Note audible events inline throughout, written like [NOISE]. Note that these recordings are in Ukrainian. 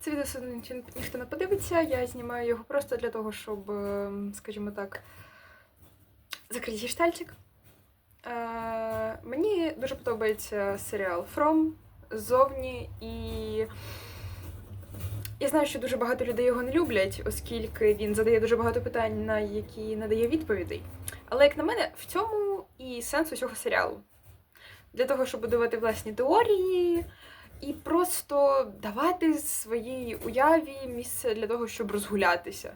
Це відео ні- ніхто не подивиться. Я знімаю його просто для того, щоб, е, скажімо так, закрити гештальтик. Е, мені дуже подобається серіал From ззовні, і я знаю, що дуже багато людей його не люблять, оскільки він задає дуже багато питань, на які надає відповідей. Але, як на мене, в цьому і сенс усього серіалу. Для того, щоб будувати власні теорії і просто давати своїй уяві місце для того, щоб розгулятися.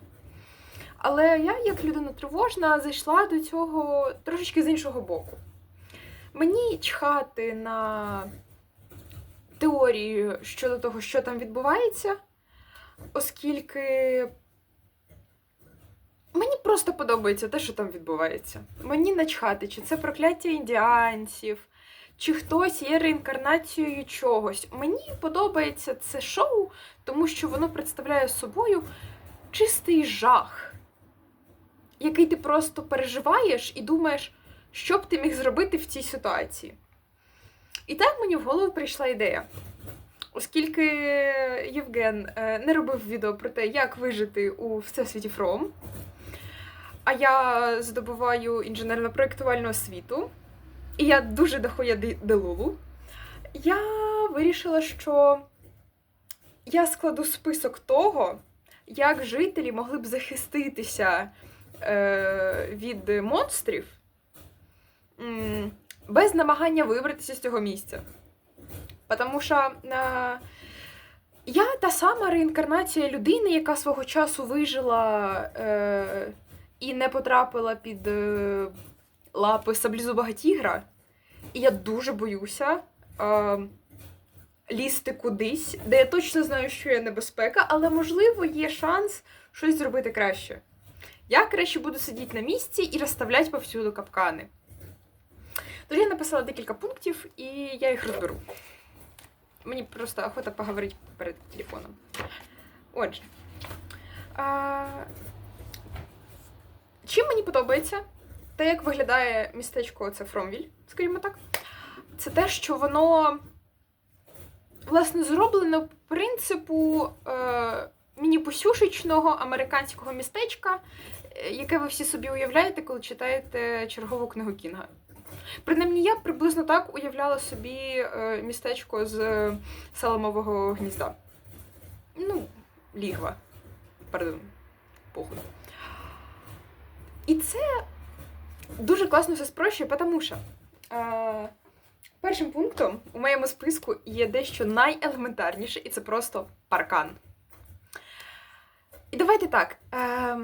Але я, як людина тривожна, зайшла до цього трошечки з іншого боку. Мені чхати на теорію щодо того, що там відбувається, оскільки мені просто подобається те, що там відбувається. Мені начхати, чи це прокляття індіанців, чи хтось є реінкарнацією чогось. Мені подобається це шоу, тому що воно представляє собою чистий жах, який ти просто переживаєш і думаєш, що б ти міг зробити в цій ситуації. І так мені в голову прийшла ідея. Оскільки Євген е, не робив відео про те, як вижити у всесвіті Фром, а я здобуваю інженерно-проєктувальну освіту, і я дуже дохуя делулу, я вирішила, що я складу список того, як жителі могли б захиститися е, від монстрів без намагання вибратися з цього місця. Тому що е, я та сама реінкарнація людини, яка свого часу вижила е, і не потрапила під е, лапи саблізубого тігра. І я дуже боюся е, лізти кудись, де я точно знаю, що є небезпека, але можливо є шанс щось зробити краще. Я краще буду сидіти на місці і розставляти повсюду капкани. Тож я написала декілька пунктів, і я їх розберу. Мені просто охота поговорити перед телефоном. Отже. А... Чим мені подобається те, як виглядає містечко це Фромвіль, скажімо так, це те, що воно власне зроблено по принципу е, міні-пусюшечного американського містечка, е, яке ви всі собі уявляєте, коли читаєте чергову книгу Кінга. Принаймні, я приблизно так уявляла собі е, містечко з Саламового гнізда. Ну, лігва. Пардон, похуй. І це дуже класно все спрощує, тому що е, першим пунктом у моєму списку є дещо найелементарніше, і це просто паркан. І давайте так. Е,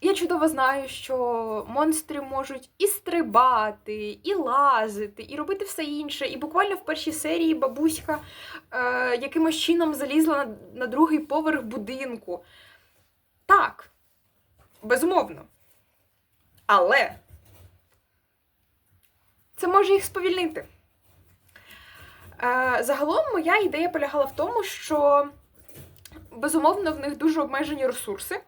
я чудово знаю, що монстри можуть і стрибати, і лазити, і робити все інше. І буквально в першій серії бабуська е, якимось чином залізла на, на другий поверх будинку. Так, безумовно. Але це може їх сповільнити. Е, загалом моя ідея полягала в тому, що безумовно в них дуже обмежені ресурси,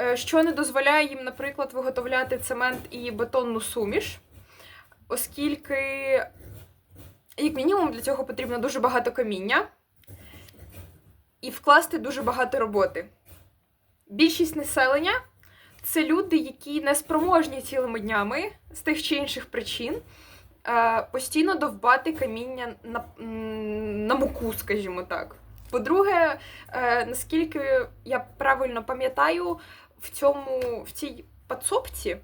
е, що не дозволяє їм, наприклад, виготовляти цемент і бетонну суміш, оскільки, як мінімум, для цього потрібно дуже багато каміння і вкласти дуже багато роботи. Більшість населення це люди, які не спроможні цілими днями з тих чи інших причин е, постійно довбати каміння на, на муку, скажімо так. По-друге, е, наскільки я правильно пам'ятаю, в цьому в цій підсобці,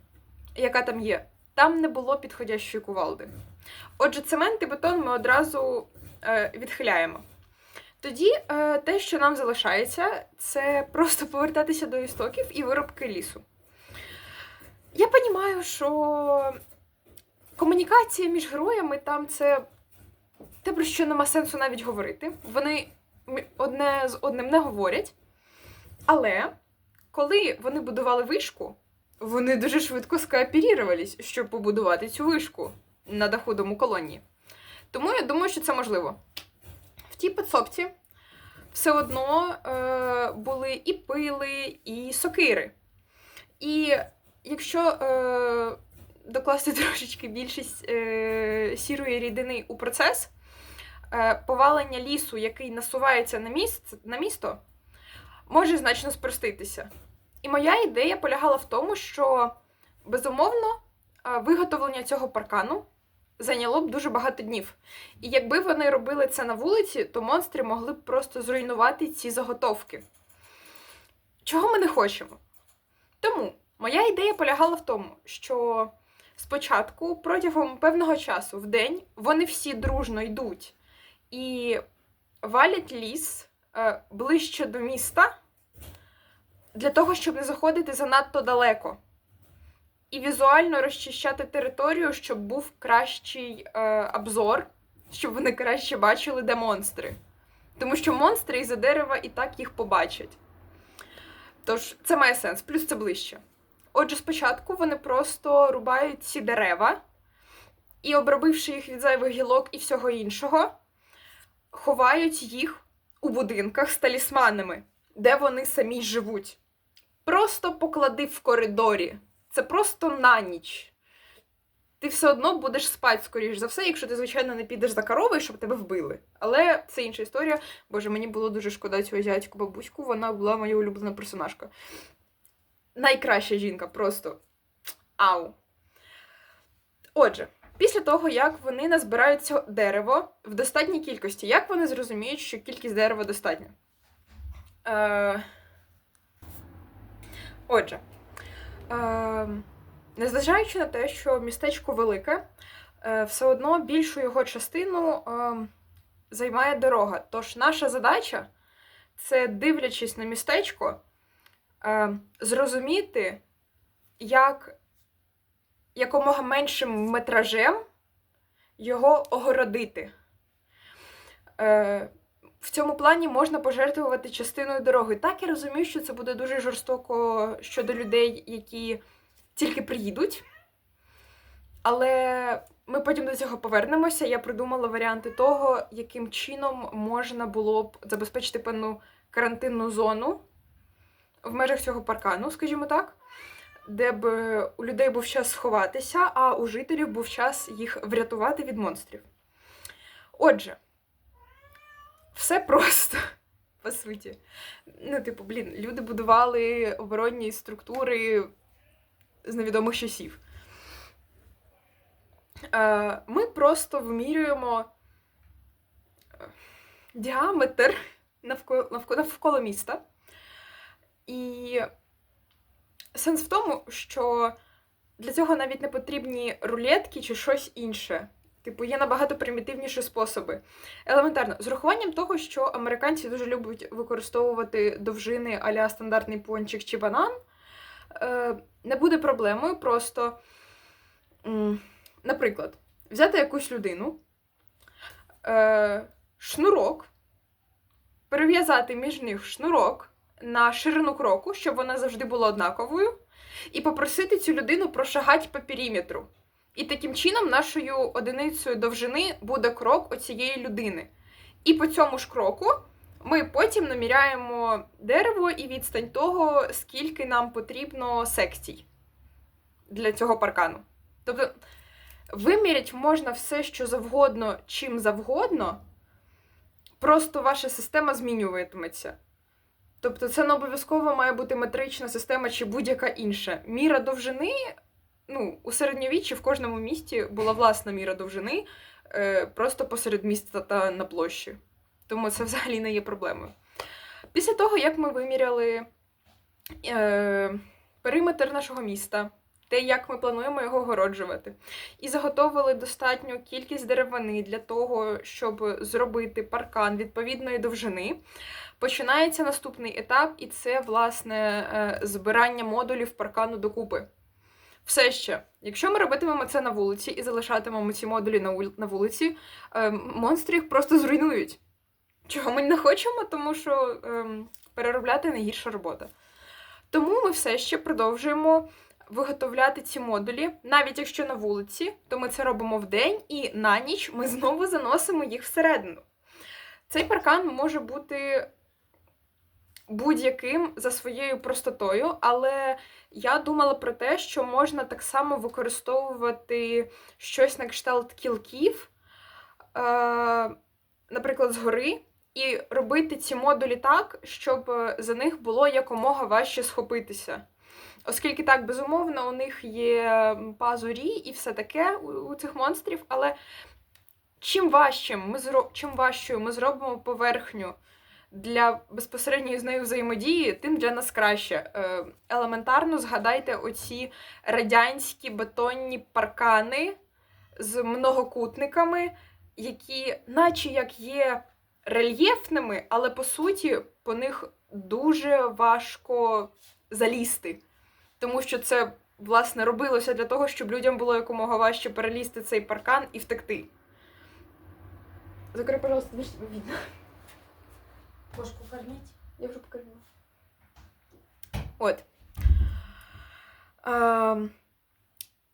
яка там є, там не було підходящої кувалди. Отже, цемент і бетон ми одразу е, відхиляємо. Тоді те, що нам залишається, це просто повертатися до істоків і виробки лісу. Я розумію, що комунікація між героями там це те, про що нема сенсу навіть говорити. Вони одне з одним не говорять. Але коли вони будували вишку, вони дуже швидко скооперірувались, щоб побудувати цю вишку на даху дому колонії. Тому я думаю, що це можливо. В тій підсобці все одно е, були і пили, і сокири. І якщо е, докласти [LAUGHS] трошечки більшість е, сірої рідини у процес, е, повалення лісу, який насувається на, місце, на місто, може значно спроститися. І моя ідея полягала в тому, що безумовно е, виготовлення цього паркану зайняло б дуже багато днів. І якби вони робили це на вулиці, то монстри могли б просто зруйнувати ці заготовки. Чого ми не хочемо? Тому моя ідея полягала в тому, що спочатку протягом певного часу в день вони всі дружно йдуть і валять ліс е, ближче до міста для того, щоб не заходити занадто далеко. І візуально розчищати територію, щоб був кращий е, обзор, щоб вони краще бачили, де монстри. Тому що монстри із-за дерева і так їх побачать. Тож це має сенс, плюс це ближче. Отже, спочатку вони просто рубають ці дерева і, обробивши їх від зайвих гілок і всього іншого, ховають їх у будинках з талісманами, де вони самі живуть. Просто поклади в коридорі. Це просто на ніч. Ти все одно будеш спати, скоріш за все, якщо ти, звичайно, не підеш за коровою, щоб тебе вбили. Але це інша історія. Боже, мені було дуже шкода цю азіатську бабуську, вона була моя улюблена персонажка. Найкраща жінка, просто ау. Отже, після того, як вони назбирають дерево в достатній кількості, як вони зрозуміють, що кількість дерева достатня? Е... Отже, е... незважаючи на те, що містечко велике, е... все одно більшу його частину е... займає дорога. Тож наша задача це, дивлячись на містечко. Зрозуміти, як якомога меншим метражем його огородити. Е, в цьому плані можна пожертвувати частиною дороги. Так, я розумію, що це буде дуже жорстоко щодо людей, які тільки приїдуть. Але ми потім до цього повернемося. Я придумала варіанти того, яким чином можна було б забезпечити певну карантинну зону в межах цього паркану, скажімо так, де б у людей був час сховатися, а у жителів був час їх врятувати від монстрів. Отже, все просто, [LAUGHS] по суті. Ну, типу, блін, люди будували оборонні структури з невідомих часів. Е, Ми просто вимірюємо е, діаметр навколо, навколо міста. І сенс в тому, що для цього навіть не потрібні рулетки чи щось інше. Типу, є набагато примітивніші способи. Елементарно, з урахуванням того, що американці дуже люблять використовувати довжини а-ля стандартний пончик чи банан, е, не буде проблемою просто, наприклад, взяти якусь людину, е, шнурок, перев'язати між них шнурок на ширину кроку, щоб вона завжди була однаковою, і попросити цю людину прошагати по периметру. І таким чином нашою одиницею довжини буде крок оцієї людини. І по цьому ж кроку ми потім наміряємо дерево і відстань того, скільки нам потрібно секцій для цього паркану. Тобто виміряти можна все, що завгодно, чим завгодно, просто ваша система змінюватиметься. Тобто, це не обов'язково має бути метрична система чи будь-яка інша. Міра довжини ну, у середньовіччі в кожному місті була власна міра довжини, е, просто посеред міста та на площі. Тому це взагалі не є проблемою. Після того, як ми виміряли е, периметр нашого міста, те, як ми плануємо його огороджувати, і заготовили достатню кількість деревини для того, щоб зробити паркан відповідної довжини, починається наступний етап, і це, власне, е, збирання модулів паркану докупи. Все ще, якщо ми робитимемо це на вулиці і залишатимемо ці модулі на вулиці, е, монстри їх просто зруйнують. Чого ми не хочемо, тому що ем, переробляти не гірша робота. Тому ми все ще продовжуємо виготовляти ці модулі, навіть якщо на вулиці, то ми це робимо вдень, і на ніч ми знову заносимо їх всередину. Цей паркан може бути будь-яким за своєю простотою, але я думала про те, що можна так само використовувати щось на кшталт кілків, е, наприклад, згори, і робити ці модулі так, щоб е, за них було якомога важче схопитися. Оскільки так, безумовно, у них є пазурі і все таке у, цих монстрів, але чим важчим ми зро... чим важчою ми зробимо поверхню для безпосередньої з нею взаємодії, тим для нас краще. Е, елементарно згадайте оці радянські бетонні паркани з многокутниками, які, наче як є рельєфними, але по суті по них дуже важко залізти. Тому що це, власне, робилося для того, щоб людям було якомога важче перелізти цей паркан і втекти. Закрой, пожалуйста, дверь, чтобы видно. Кошку кормить? Я вже покормила. От. Ем,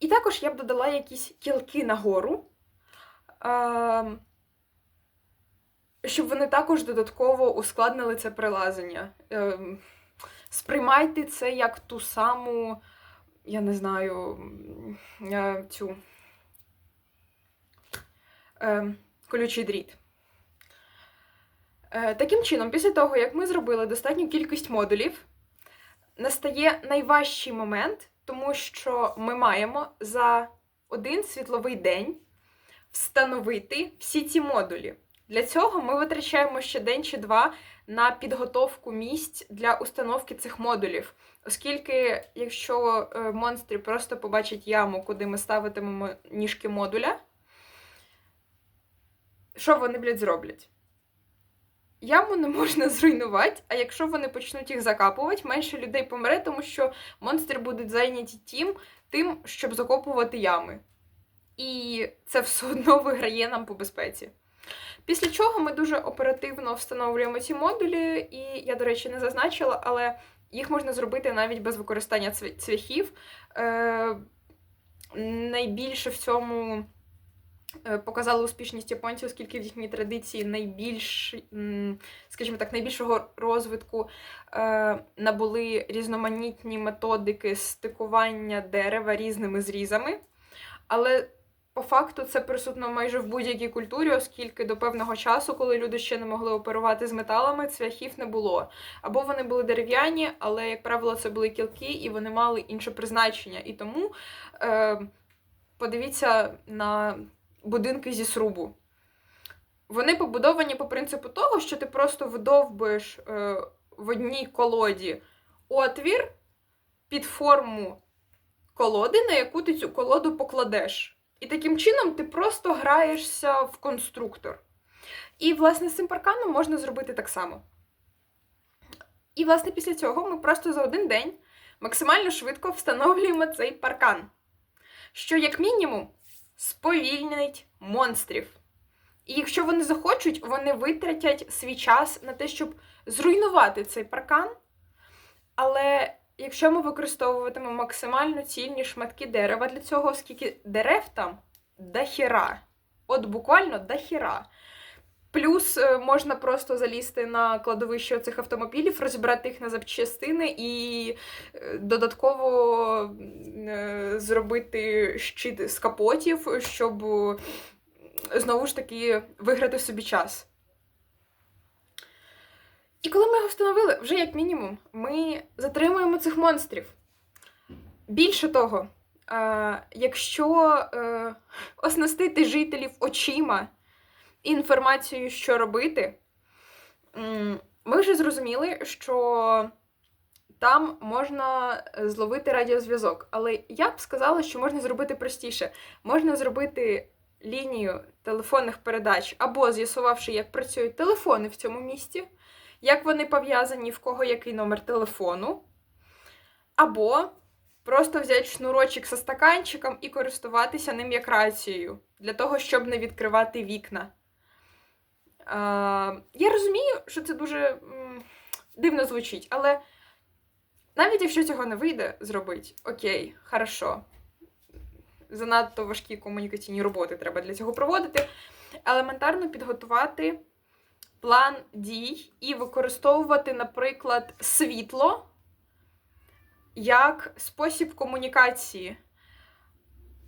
і також я б додала якісь кілки нагору, ем, щоб вони також додатково ускладнили це прилазення. Сприймайте це як ту саму, я не знаю, е, цю ем, колючий дріт. Е, Таким чином, після того, як ми зробили достатню кількість модулів, настає найважчий момент, тому що ми маємо за один світловий день встановити всі ці модулі. Для цього ми витрачаємо ще день чи два на підготовку місць для установки цих модулів. Оскільки, якщо е, монстри просто побачать яму, куди ми ставитимемо ніжки модуля, що вони, блядь, зроблять? Яму не можна [LAUGHS] зруйнувати, а якщо вони почнуть їх закапувати, менше людей помре, тому що монстри будуть зайняті тим, тим, щоб закопувати ями. І це все одно виграє нам по безпеці. Після чого ми дуже оперативно встановлюємо ці модулі, і я, до речі, не зазначила, але їх можна зробити навіть без використання цвяхів. Е, найбільше в цьому е, показали успішність японців, оскільки в їхній традиції найбільш, скажімо так, найбільшого розвитку е, набули різноманітні методики стикування дерева різними зрізами. Але по факту це присутно майже в будь-якій культурі, оскільки до певного часу, коли люди ще не могли оперувати з металами, цвяхів не було. Або вони були дерев'яні, але, як правило, це були кілки, і вони мали інше призначення. І тому е, подивіться на будинки зі срубу. Вони побудовані по принципу того, що ти просто вдовбуєш е, в одній колоді отвір під форму колоди, на яку ти цю колоду покладеш. І таким чином ти просто граєшся в конструктор. І, власне, з цим парканом можна зробити так само. І, власне, після цього ми просто за один день максимально швидко встановлюємо цей паркан, що, як мінімум, сповільнить монстрів. І якщо вони захочуть, вони витратять свій час на те, щоб зруйнувати цей паркан. Але якщо ми використовуватимемо максимально цільні шматки дерева для цього, оскільки дерев там дохіра. От буквально дохіра. Плюс е, можна просто залізти на кладовище цих автомобілів, розібрати їх на запчастини і е, додатково е, зробити щит з капотів, щоб знову ж таки виграти собі час. І коли ми його встановили, вже як мінімум, ми затримуємо цих монстрів. Більше того, е, якщо е, оснастити жителів очима інформацією, що робити, ми вже зрозуміли, що там можна зловити радіозв'язок. Але я б сказала, що можна зробити простіше. Можна зробити лінію телефонних передач, або з'ясувавши, як працюють телефони в цьому місті, як вони пов'язані, в кого який номер телефону, або просто взяти шнурочок зі стаканчиком і користуватися ним як рацією, для того, щоб не відкривати вікна. Я розумію, що це дуже дивно звучить, але навіть якщо цього не вийде зробити, окей, хорошо. Занадто важкі комунікаційні роботи треба для цього проводити. Елементарно підготувати план дій і використовувати, наприклад, світло як спосіб комунікації.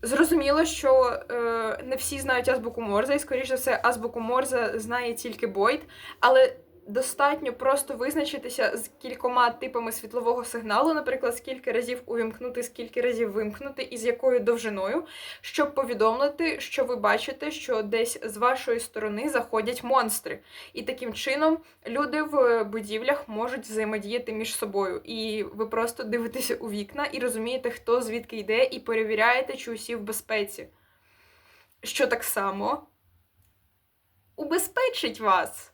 Зрозуміло, що е, не всі знають азбуку Морзе, і, скоріш за все, азбуку Морзе знає тільки Бойд, але достатньо просто визначитися з кількома типами світлового сигналу, наприклад, скільки разів увімкнути, скільки разів вимкнути і з якою довжиною, щоб повідомити, що ви бачите, що десь з вашої сторони заходять монстри. І таким чином люди в будівлях можуть взаємодіяти між собою. І ви просто дивитеся у вікна і розумієте, хто звідки йде, і перевіряєте, чи усі в безпеці. Що так само убезпечить вас.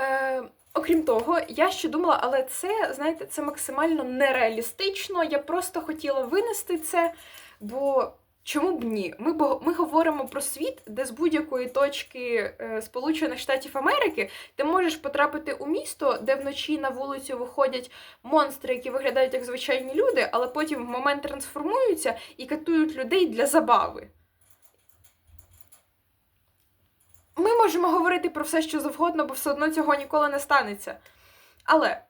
Е, окрім того, я ще думала, але це, знаєте, це максимально нереалістично. Я просто хотіла винести це, бо чому б ні? Ми, ми говоримо про світ, де з будь-якої точки е, Сполучених Штатів Америки ти можеш потрапити у місто, де вночі на вулицю виходять монстри, які виглядають як звичайні люди, але потім в момент трансформуються і катують людей для забави. Ми можемо говорити про все, що завгодно, бо все одно цього ніколи не станеться. Але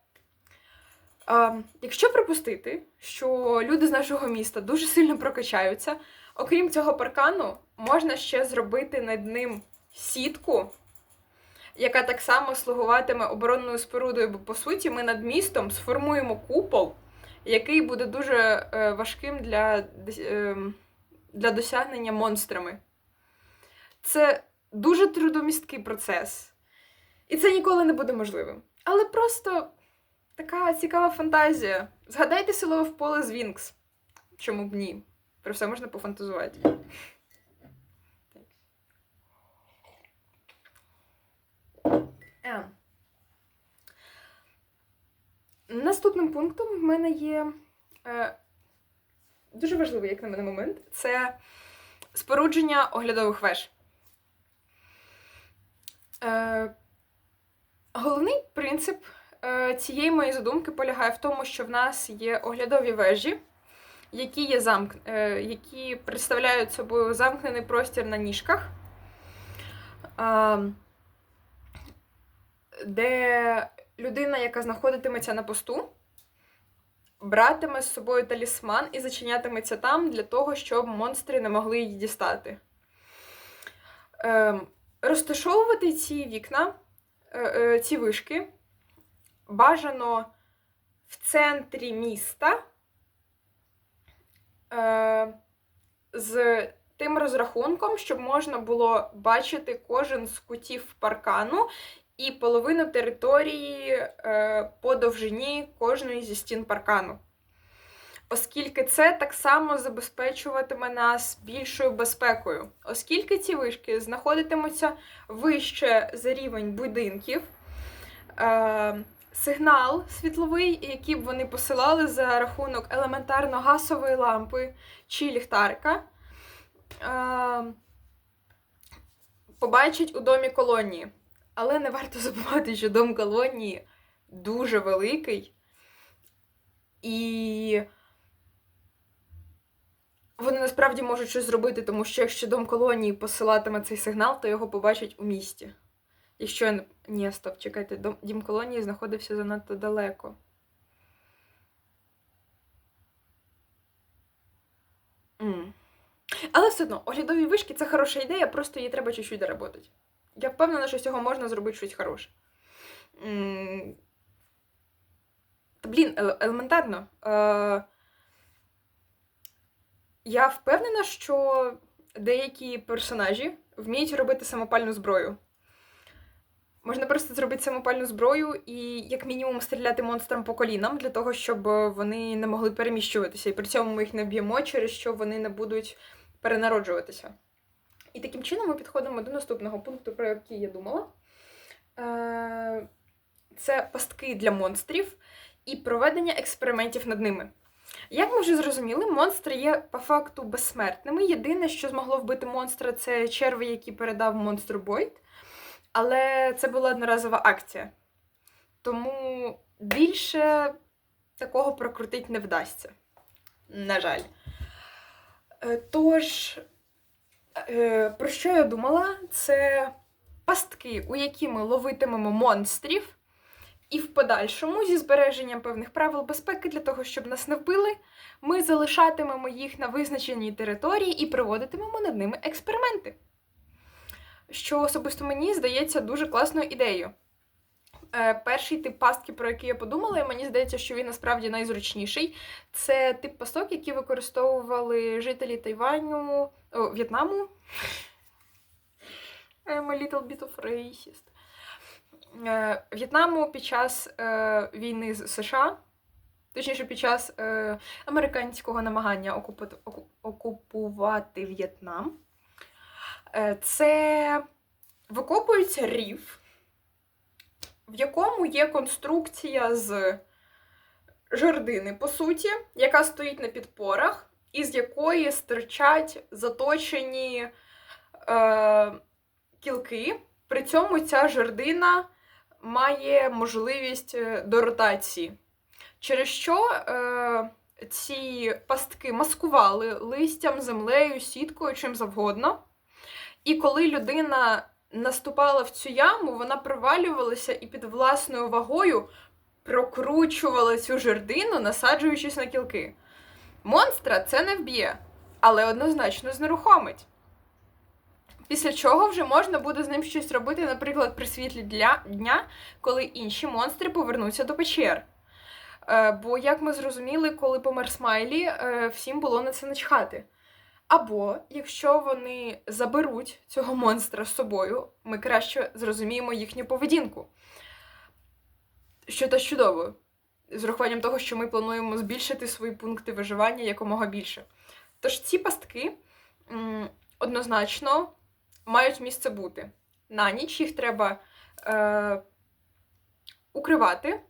е, якщо припустити, що люди з нашого міста дуже сильно прокачаються, окрім цього паркану, можна ще зробити над ним сітку, яка так само слугуватиме оборонною спорудою, бо по суті ми над містом сформуємо купол, який буде дуже е, важким для, ем, для досягнення монстрами. Це дуже трудомісткий процес. І це ніколи не буде можливим. Але просто така цікава фантазія. Згадайте силове поле з Вінкс. Чому б ні? Про все можна пофантазувати. Е. Наступним пунктом в мене є е, дуже важливий, як на мене, момент це спорудження оглядових веж. Е, головний принцип е, цієї моєї задумки полягає в тому, що в нас є оглядові вежі, які, є замк... е, які представляють собою замкнений простір на ніжках, де людина, яка знаходитиметься на посту, братиме з собою талісман і зачинятиметься там для того, щоб монстри не могли її дістати. Е, розташовувати ці вікна, е, е, ці вишки бажано в центрі міста е, з тим розрахунком, щоб можна було бачити кожен з кутів паркану і половину території по довжині кожної зі стін паркану. Оскільки це так само забезпечуватиме нас більшою безпекою, оскільки ці вишки знаходитимуться вище за рівень будинків, е, сигнал світловий, який б вони посилали за рахунок елементарно гасової лампи чи ліхтарика, е, побачать у домі колонії. Але не варто забувати, що дом колонії дуже великий. І вони насправді можуть щось зробити, тому що якщо дом колонії посилатиме цей сигнал, то його побачать у місті. Якщо. Ні, стоп, чекайте, дом... дім колонії знаходився занадто далеко. М. Але все одно, оглядові вишки це хороша ідея, просто її треба чуть-чуть доработати. Я впевнена, що з цього можна зробити щось хороше. М. Та блін, еле- елементарно. Е... Я впевнена, що деякі персонажі вміють робити самопальну зброю. Можна просто зробити самопальну зброю і, як мінімум, стріляти монстрам по колінам для того, щоб вони не могли переміщуватися. І при цьому ми їх не б'ємо, через що вони не будуть перенароджуватися. І таким чином ми підходимо до наступного пункту, про який я думала. Е, Це пастки для монстрів і проведення експериментів над ними. Як ми вже зрозуміли, монстри є по факту безсмертними. Єдине, що змогло вбити монстра, це черви, які передав монстру Бойд. Але це була одноразова акція. Тому більше такого прокрутити не вдасться. На жаль. Е, Тож, е, про що я думала? Це пастки, у які ми ловитимемо монстрів, І в подальшому, зі збереженням певних правил безпеки для того, щоб нас не вбили, ми залишатимемо їх на визначеній території і проводитимемо над ними експерименти. Що особисто мені здається дуже класною ідеєю. Е, перший тип пастки, про який я подумала, і мені здається, що він насправді найзручніший. Це тип пасток, які використовували жителі Тайваню, о, В'єтнаму. I'm a little bit of racist. Е, В'єтнаму під час е, війни з США, точніше, під час е, американського намагання окупувати В'єтнам. Це викопується рів, в якому є конструкція з жердини, по суті, яка стоїть на підпорах, із якої стирчать заточені е, кілки. При цьому ця жердина має можливість е, до ротації, через що е, ці пастки маскували листям, землею, сіткою, чим завгодно. І коли людина наступала в цю яму, вона провалювалася і під власною вагою прокручувала цю жердину, насаджуючись на кілки. Монстра це не вб'є, але однозначно знерухомить. Після чого вже можна буде з ним щось робити, наприклад, при світлі для дня, коли інші монстри повернуться до печер. Е, бо, як ми зрозуміли, коли помер Смайлі, е, всім було на це начхати. Або якщо вони заберуть цього монстра з собою, ми краще зрозуміємо їхню поведінку. Що та чудово, з урахуванням того, що ми плануємо збільшити свої пункти виживання якомога більше. Тож ці пастки м, однозначно мають місце бути. На ніч їх треба е, укривати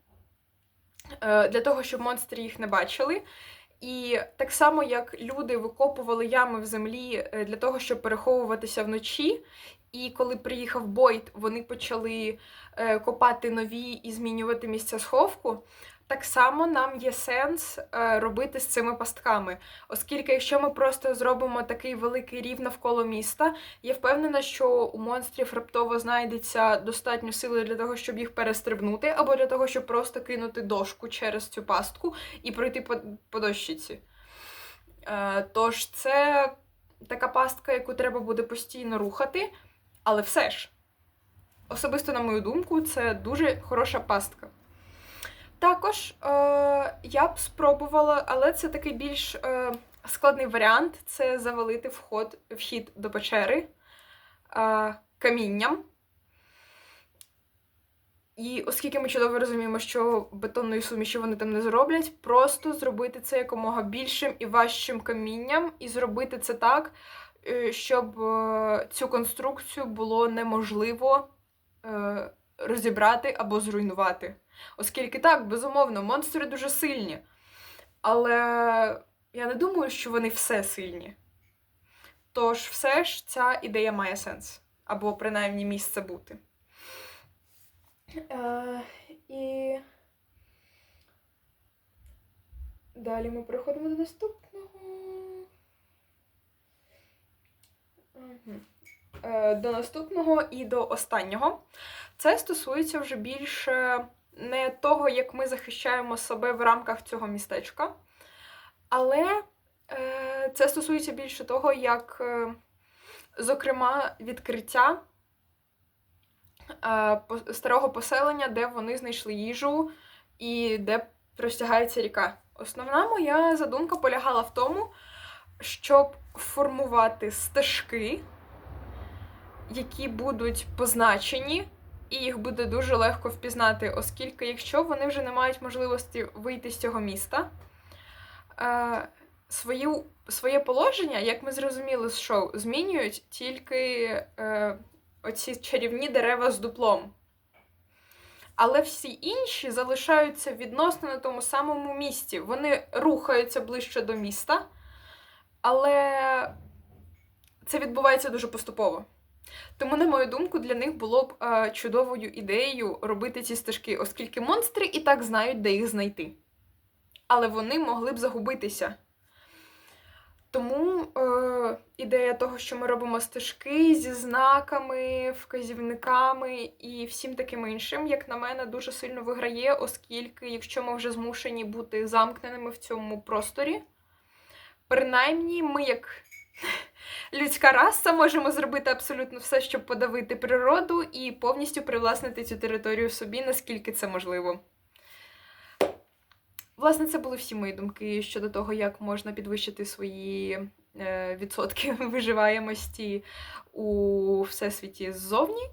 е, для того, щоб монстри їх не бачили. І так само, як люди викопували ями в землі е, для того, щоб переховуватися вночі. І коли приїхав Бойт, вони почали е, копати нові і змінювати місця сховку. Так само нам є сенс е, робити з цими пастками, оскільки якщо ми просто зробимо такий великий рів навколо міста, я впевнена, що у монстрів раптово знайдеться достатньо сили для того, щоб їх перестрибнути, або для того, щоб просто кинути дошку через цю пастку і пройти по, по дощиці. Е, тож це така пастка, яку треба буде постійно рухати, але все ж, особисто, на мою думку, це дуже хороша пастка. Також е, я б спробувала, але це такий більш е, складний варіант це завалити вход, вхід до печери е, камінням. І оскільки ми чудово розуміємо, що бетонної суміші вони там не зроблять, просто зробити це якомога більшим і важчим камінням, і зробити це так, е, щоб е, цю конструкцію було неможливо е, розібрати або зруйнувати. Оскільки так, безумовно, монстри дуже сильні. Але я не думаю, що вони все сильні. Тож, все ж ця ідея має сенс. Або принаймні місце бути. Е, і далі ми переходимо до наступного. Мгм. Е, До наступного і до останнього. Це стосується вже більше не того, як ми захищаємо себе в рамках цього містечка, але е, це стосується більше того, як, е, зокрема, відкриття е, старого поселення, де вони знайшли їжу і де простягається ріка. Основна моя задумка полягала в тому, щоб формувати стежки, які будуть позначені і їх буде дуже легко впізнати, оскільки, якщо вони вже не мають можливості вийти з цього міста, е, свою, своє положення, як ми зрозуміли з шоу, змінюють тільки е, оці чарівні дерева з дуплом. Але всі інші залишаються відносно на тому самому місці. Вони рухаються ближче до міста, але це відбувається дуже поступово. Тому, на мою думку, для них було б е, чудовою ідеєю робити ці стежки, оскільки монстри і так знають, де їх знайти. Але вони могли б загубитися. Тому е, ідея того, що ми робимо стежки зі знаками, вказівниками і всім таким іншим, як на мене, дуже сильно виграє, оскільки, якщо ми вже змушені бути замкненими в цьому просторі, принаймні ми, як людська раса, можемо зробити абсолютно все, щоб подавити природу і повністю привласнити цю територію собі, наскільки це можливо. Власне, це були всі мої думки щодо того, як можна підвищити свої е, відсотки [LAUGHS] виживаємості у всесвіті ззовні.